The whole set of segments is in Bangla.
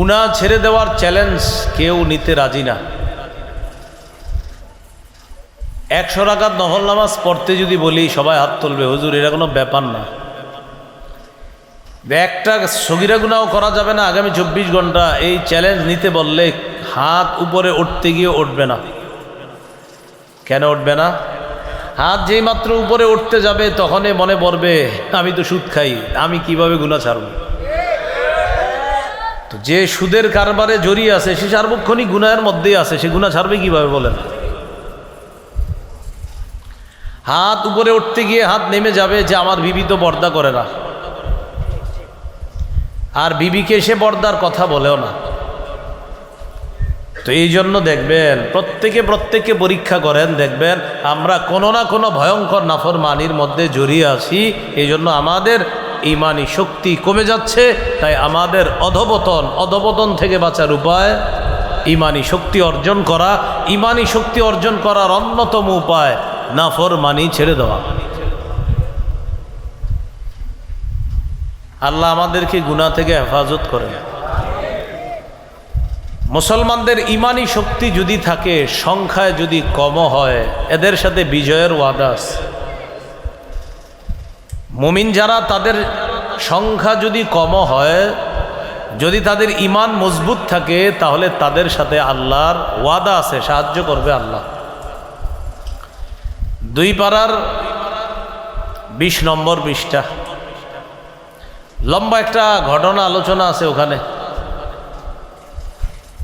গুণা ছেড়ে দেওয়ার চ্যালেঞ্জ কেউ নিতে রাজি না। একশো রাকাত নহল নামাজ পড়তে যদি বলি, সবাই হাত তুলবে। হুজুর, এটা কোনো ব্যাপার না। একটা সগিরা গুণাও করা যাবে না, আগামী চব্বিশ ঘণ্টা এই চ্যালেঞ্জ নিতে বললে হাত উপরে উঠতে গিয়ে উঠবে না। কেন উঠবে না? হাত যেই মাত্র উপরে উঠতে যাবে, তখনই মনে পড়বে, আমি তো সুদ খাই, আমি কীভাবে গুণা ছাড়ব? তো যে সুদের কারবারে জড়িয়ে আছে, সে সার্বক্ষণিক গুনাহের মধ্যেই আছে, সে গুণা ছাড়বে কীভাবে বলেন? হাত উপরে উঠতে গিয়ে হাত নেমে যাবে যে আমার বিবি তো পর্দা করে না। আর বিবিকে সে পর্দার কথা বলেও না। তো এই জন্য দেখবেন, প্রত্যেকে প্রত্যেককে পরীক্ষা করেন, দেখবেন আমরা কোনো না কোনো ভয়ঙ্কর নাফর মানির মধ্যে জড়িয়ে আছি, এই জন্য আমাদের ইমানি শক্তি কমে যাচ্ছে, তাই আমাদের অধবতন অধবতন থেকে বাঁচার উপায়, ইমানি শক্তি অর্জন করা, ইমানি শক্তি অর্জন করার অন্যতম উপায় নাফর মানি ছেড়ে দেওয়া। আল্লাহ আমাদেরকে গুণা থেকে হেফাজত করেন। মুসলমানদের ইমানি শক্তি যদি থাকে, সংখ্যায় যদি কম হয়, এদের সাথে বিজয়ের ওয়াদাস মুমিন যারা তাদের সংখ্যা যদি কম হয়, যদি তাদের ইমান মজবুত থাকে, তাহলে তাদের সাথে আল্লাহর ওয়াদা আছে, সাহায্য করবে আল্লাহ। দুই পাড়ার বিশ নম্বর বিশটা লম্বা একটা ঘটনা, আলোচনা আছে ওখানে।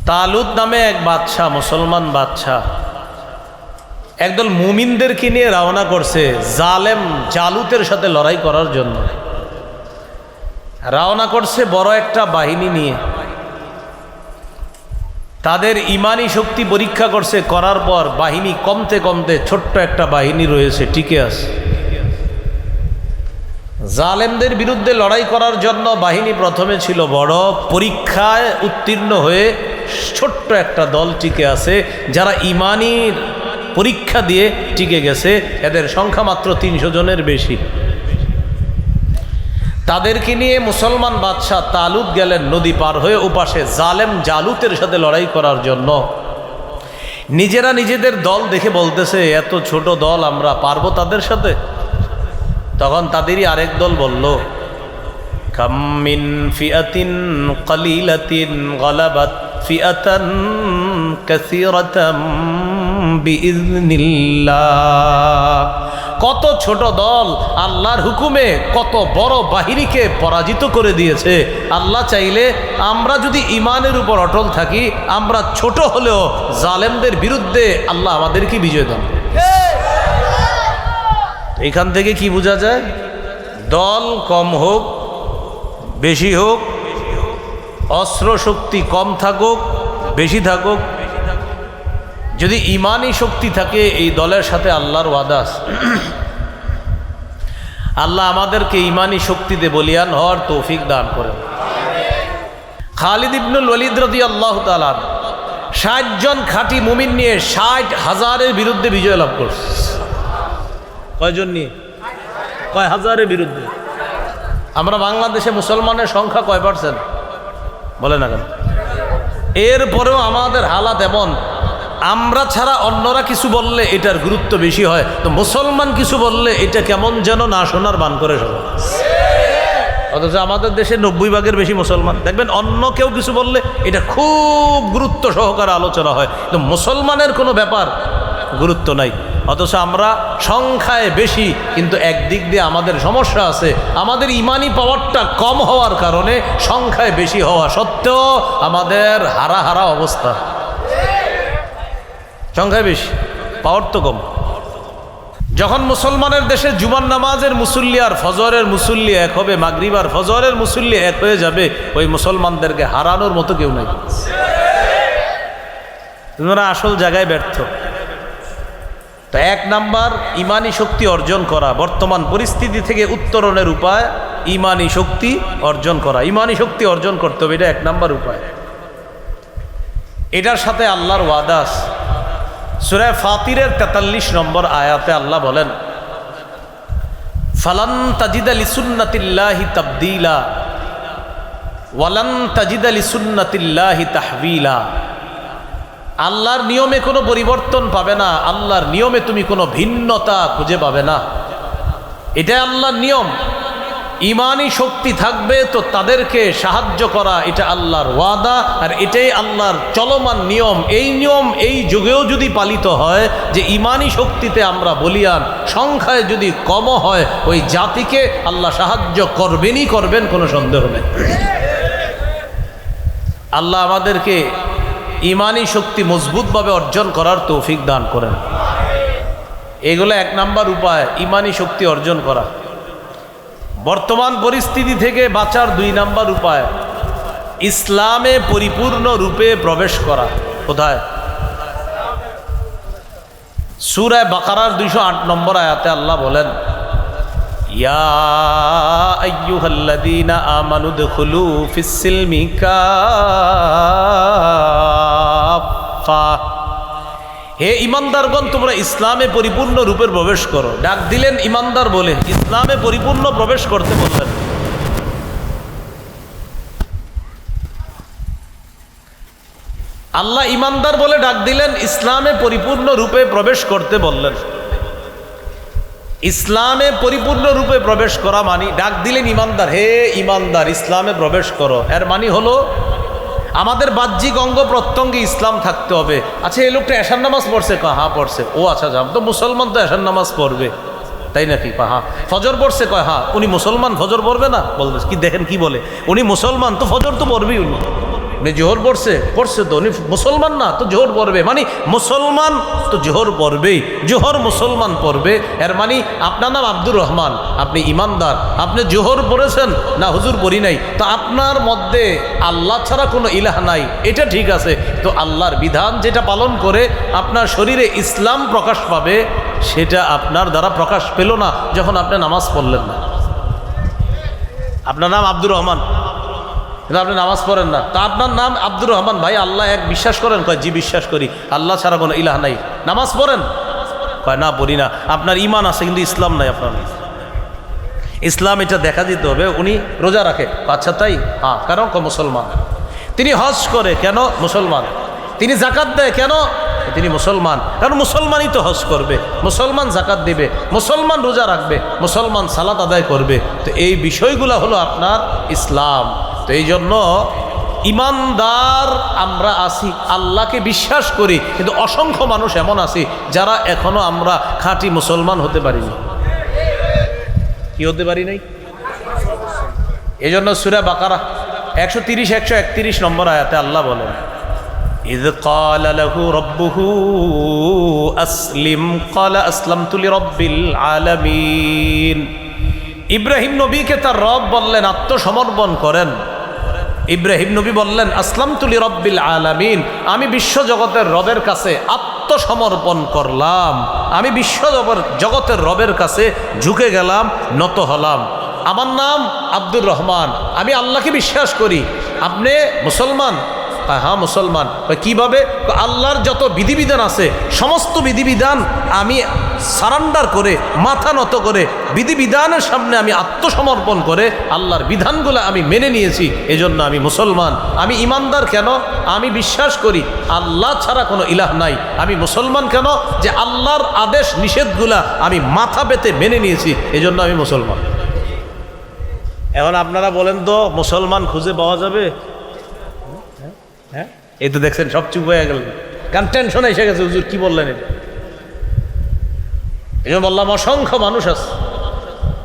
তালুদ নামে এক বাদশাহ, মুসলমান বাদশাহ, একদল মুমিনদেরকে নিয়ে রওনা করছে জালেম জালুতের সাথে লড়াই করার জন্য। রওনা করছে বড় একটা বাহিনী নিয়ে। তাদের ইমানি শক্তি পরীক্ষা করছে, করার পর বাহিনী কমতে কমতে ছোট্ট একটা বাহিনী রয়েছে, টিকে আছে। জালেমদের বিরুদ্ধে লড়াই করার জন্য বাহিনী প্রথমে ছিল বড়, পরীক্ষায় উত্তীর্ণ হয়ে ছোট্ট একটা দল টিকে আছে, যারা ইমানির পরীক্ষা দিয়ে টিকে গেছে, এদের সংখ্যা মাত্র তিনশো জনের বেশি। তাদেরকে নিয়ে মুসলমান বাদশাহ তালুদ গেলেন নদী পার হয়ে ওপাশে জালেম জালুতের সাথে লড়াই করার জন্য। নিজেরা নিজেদের দল দেখে বলতেছে, এত ছোট দল আমরা পারব তাদের সাথে? তখন তাদেরই আরেক দল বলল কামিন ফিয়াতিন কলিলাতিন গলাবাত ফিয়াতান কাসিরাতাম কত ছোট দল আল্লাহর হুকুমে কত বড় বাহিনীকে পরাজিত করে দিয়েছে। আল্লাহ চাইলে আমরা যদি ইমানের উপর অটল থাকি, আমরা ছোট হলেও জালেমদের বিরুদ্ধে আল্লাহ আমাদেরকে বিজয় দান এখান থেকে কি বোঝা যায়? দল কম হোক, বেশি হোক অস্ত্র শক্তি কম থাকুক, বেশি থাকুক যদি ইমানই শক্তি থাকে, এই দলের সাথে আল্লাহর ওয়াদাস আল্লাহ আমাদেরকে ইমানি শক্তিতে বলিয়ান হওয়ার তৌফিক দান করেন। খালিদ ইবনুল ওলিদ রদি আল্লাহ তালান ষাট জন খাঁটি মুমিন নিয়ে ষাট হাজারের বিরুদ্ধে বিজয় লাভ করছে। কয়জন নিয়ে? কয় হাজারের বিরুদ্ধে? আমরা বাংলাদেশে মুসলমানের সংখ্যা কয় পার্সেন্ট বলে না কেন? এরপরেও আমাদের হালাত এমন আমরা ছাড়া অন্যরা কিছু বললে এটার গুরুত্ব বেশি হয়। তো মুসলমান কিছু বললে এটা কেমন যেন না শোনার বান করে সবাই। অথচ আমাদের দেশে নব্বই ভাগের বেশি মুসলমান। দেখবেন, অন্য কেউ কিছু বললে এটা খুব গুরুত্ব সহকারে আলোচনা হয়। তো মুসলমানের কোনো ব্যাপার গুরুত্ব নাই। অথচ আমরা সংখ্যায় বেশি, কিন্তু একদিক দিয়ে আমাদের সমস্যা আছে। আমাদের ইমানি পাওয়ারটা কম হওয়ার কারণে সংখ্যায় বেশি হওয়া সত্ত্বেও আমাদের হারা হারা অবস্থা। সংখ্যায় বেশি, পাওয়ার তো কম। যখন মুসলমানের দেশে জুমান নামাজের মুসল্লি আর ফজরের মুসল্লি এক হবে, মাগরিব আর ফজরের মুসল্লি এক হয়ে যাবে, ওই মুসলমানদেরকে হারানোর মতো কেউ নাই। তোমরা আসল জায়গায় ব্যর্থ। তো এক নাম্বার, ইমানি শক্তি অর্জন করা। বর্তমান পরিস্থিতি থেকে উত্তরণের উপায়, ইমানি শক্তি অর্জন করা। ইমানি শক্তি অর্জন করতে হবে, এটা এক নাম্বার উপায়। এটার সাথে আল্লাহর ওয়াদাস সুরায় ফাতিরের তেতাল্লিশ নম্বর আয়াতে আল্লাহ বলেন, ফালান তাজিদ আলী সুন্নাতিল্লাহি তাবদিলা, ওয়ালান তাজিদ আলী সুন্নাতিল্লাহি তাহবিলা। আল্লাহর নিয়মে কোনো পরিবর্তন পাবে না, আল্লাহর নিয়মে তুমি কোনো ভিন্নতা খুঁজে পাবে না। এটাই আল্লাহর নিয়ম। ইমানি শক্তি থাকবে, তো তাদেরকে সাহায্য করা এটা আল্লাহর ওয়াদা, আর এটাই আল্লাহর চলমান নিয়ম। এই নিয়ম এই যুগেও যদি পালিত হয়, যে ইমানি শক্তিতে আমরা বলিয়ান, সংখ্যায় যদি কম হয়, ওই জাতিকে আল্লাহ সাহায্য করবেনই করবেন, কোনো সন্দেহ নেই। আল্লাহ আমাদেরকে ইমানি শক্তি মজবুতভাবে অর্জন করার তৌফিক দান করেন। এগুলো এক নাম্বার উপায় ইমানি শক্তি অর্জন করা। বর্তমান পরিস্থিতি থেকে বাঁচার দুই নাম্বার উপায়, ইসলামে পরিপূর্ণ রূপে প্রবেশ করা। কোথায়? সুরায় বাকারার দুইশো আট নম্বর আয়াতে আল্লাহ বলেন, ইয়া হে ইমানদারগণ, তোমরা ইসলামে পরিপূর্ণ রূপের প্রবেশ করো। ডাক দিলেন ইমানদার বলে, ইসলামে পরিপূর্ণ প্রবেশ করতে বললেন। আল্লাহ ইমানদার বলে ডাক দিলেন, ইসলামে পরিপূর্ণ রূপে প্রবেশ করতে বললেন। ইসলামে পরিপূর্ণ রূপে প্রবেশ করা মানি, ডাক দিলেন ইমানদার, হে ইমানদার, ইসলামে প্রবেশ করো। এর মানি হলো আমাদের বাহ্যিক অঙ্গ প্রত্যঙ্গে ইসলাম থাকতে হবে। আচ্ছা এই লোকটা এশার নামাজ পড়ছে? কয় হ্যাঁ পড়ছে। ও আচ্ছা যাম তো মুসলমান তো এশার নামাজ পড়বে। তাই নাকি? হ্যাঁ। ফজর পড়ছে? কয় হ্যাঁ। উনি মুসলমান, ফজর পড়বে না? বলবে কি দেখেন কি বলে? উনি মুসলমান, তো ফজর তো পড়বেই উনি। উনি জোহর পড়ছে পড়ছে তো, উনি মুসলমান না, তো জোহর পড়বে। মানে মুসলমান তো জোহর পড়বেই, জোহর মুসলমান পড়বে। এর মানে আপনার নাম আব্দুর রহমান, আপনি ইমানদার। আপনি জোহর পড়েছেন, না হুজুর পড়ি নাই। তো আপনার মধ্যে আল্লাহ ছাড়া কোনো ইলাহ নাই, এটা ঠিক আছে। তো আল্লাহর বিধান যেটা পালন করে, আপনার শরীরে ইসলাম প্রকাশ পাবে, সেটা আপনার দ্বারা প্রকাশ পেল না, যখন আপনি নামাজ পড়লেন না। আপনার নাম আব্দুর রহমান। কিন্তু আপনি নামাজ পড়েন না। তা আপনার নাম আব্দুর রহমান ভাই, আল্লাহ এক বিশ্বাস করেন, কয়, জি বিশ্বাস করি। আল্লাহ ছাড়া কোনো ইলাহ নাই। নামাজ পড়েন? কয়, না, পড়ি না। আপনার ইমান আছে, কিন্তু ইসলাম নাই আপনার। ইসলাম এটা দেখা দিতে হবে, উনি রোজা রাখে। আচ্ছা তাই? হ্যাঁ কেন? মুসলমান। তিনি হজ করে, কেন? মুসলমান। তিনি জাকাত দেয়, কেন? তিনি মুসলমান। কারণ মুসলমানই তো হজ করবে। মুসলমান জাকাত দিবে, মুসলমান রোজা রাখবে, মুসলমান সালাত আদায় করবে। তো এই বিষয়গুলো হলো আপনার ইসলাম। তো এই জন্য ইমানদার আমরা আছি আল্লাহকে বিশ্বাস করি কিন্তু অসংখ্য মানুষ এমন আছি যারা এখনো আমরা খাঁটি মুসলমান হতে পারিনি কি হতে পারি নাই এই জন্য সুরা বাকারা একশো তিরিশ একশো একত্রিশ নম্বর আয়াতে আল্লাহ বলেন إذ قال له ربه أسلم قال أسلمت لرب العالمين ইব্রাহিম নবীকে তার রব বললেন আত্মসমর্পণ করেন ইব্রাহিম নবী বললেন আসলাম তুলি রব্বিল আলামিন। আমি বিশ্বজগতের রবের কাছে আত্মসমর্পণ করলাম। আমি বিশ্ব জগতের রবের কাছে ঝুঁকে গেলাম, নত হলাম। আমার নাম আব্দুর রহমান। আমি আল্লাহকে বিশ্বাস করি। আপনি মুসলমান হ্যাঁ মুসলমান। কীভাবে? আল্লাহর যত বিধিবিধান আছে, সমস্ত বিধিবিধান আমি সারান্ডার করে, মাথা নত করে, বিধিবিধানের সামনে আমি আত্মসমর্পণ করে আল্লাহর বিধানগুলো আমি মেনে নিয়েছি, এজন্য আমি মুসলমান। আমি ইমানদার কেন? আমি বিশ্বাস করি, আল্লাহ ছাড়া কোনো ইলাহ নাই। আমি মুসলমান কেন? যে আল্লাহর আদেশ, নিষেধগুলা আমি মাথা পেতে মেনে নিয়েছি, এজন্য আমি মুসলমান। এখন আপনারা বলেন তো, মুসলমান খুঁজে পাওয়া যাবে? হ্যাঁ? এই তো দেখছেন, সব চুপ হয়ে গেল। কারণ টেনশন এসে গেছে, হুজুর কি বললেন এটা? বললাম অসংখ্য মানুষ আছে।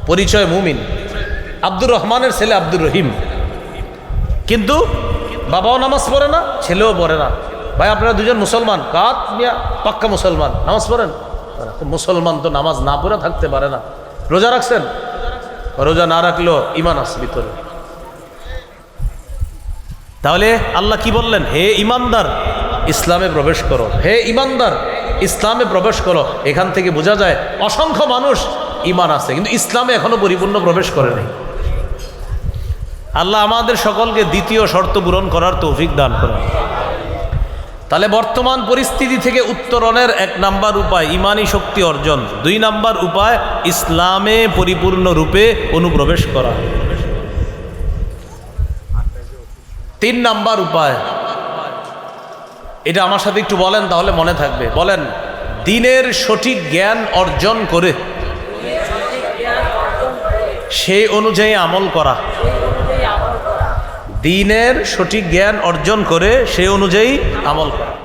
পরিচয় মুমিন। আব্দুর রহমানের ছেলে আব্দুর রহিম। কিন্তু বাবাও নামাজ পড়ে না, ছেলেও পড়ে না। ভাই, আপনারা দুজন মুসলমান, কাত মিয়া, পাক্কা মুসলমান, নামাজ পড়েন? মুসলমান তো নামাজ না পড়ে থাকতে পারে না। রোজা রাখছেন? রোজা না রাখলেও ইমান আছে ভিতরে। তাহলে আল্লাহ কি বললেন? হে ইমানদার, ইসলামে প্রবেশ করো। হে ইমানদার, ইসলামে প্রবেশ করো। এখান থেকে বোঝা যায়, অসংখ্য মানুষ ইমান আছে, কিন্তু ইসলামে এখনও পরিপূর্ণ প্রবেশ করে নেই। আল্লাহ আমাদের সকলকে দ্বিতীয় শর্ত পূরণ করার তৌফিক দান করেন। তাহলে বর্তমান পরিস্থিতি থেকে উত্তরণের এক নাম্বার উপায় ইমানি শক্তি অর্জন। দুই নাম্বার উপায়, ইসলামে পরিপূর্ণ রূপে অনুপ্রবেশ করা। তিন নাম্বার উপায়। এটা আমার সাথে একটু বলেন, তাহলে মনে থাকবে। বলেন, দিনের সঠিক জ্ঞান অর্জন করে সেই অনুযায়ী আমল করা। দিনের সঠিক জ্ঞান অর্জন করে সেই অনুযায়ী আমল করা।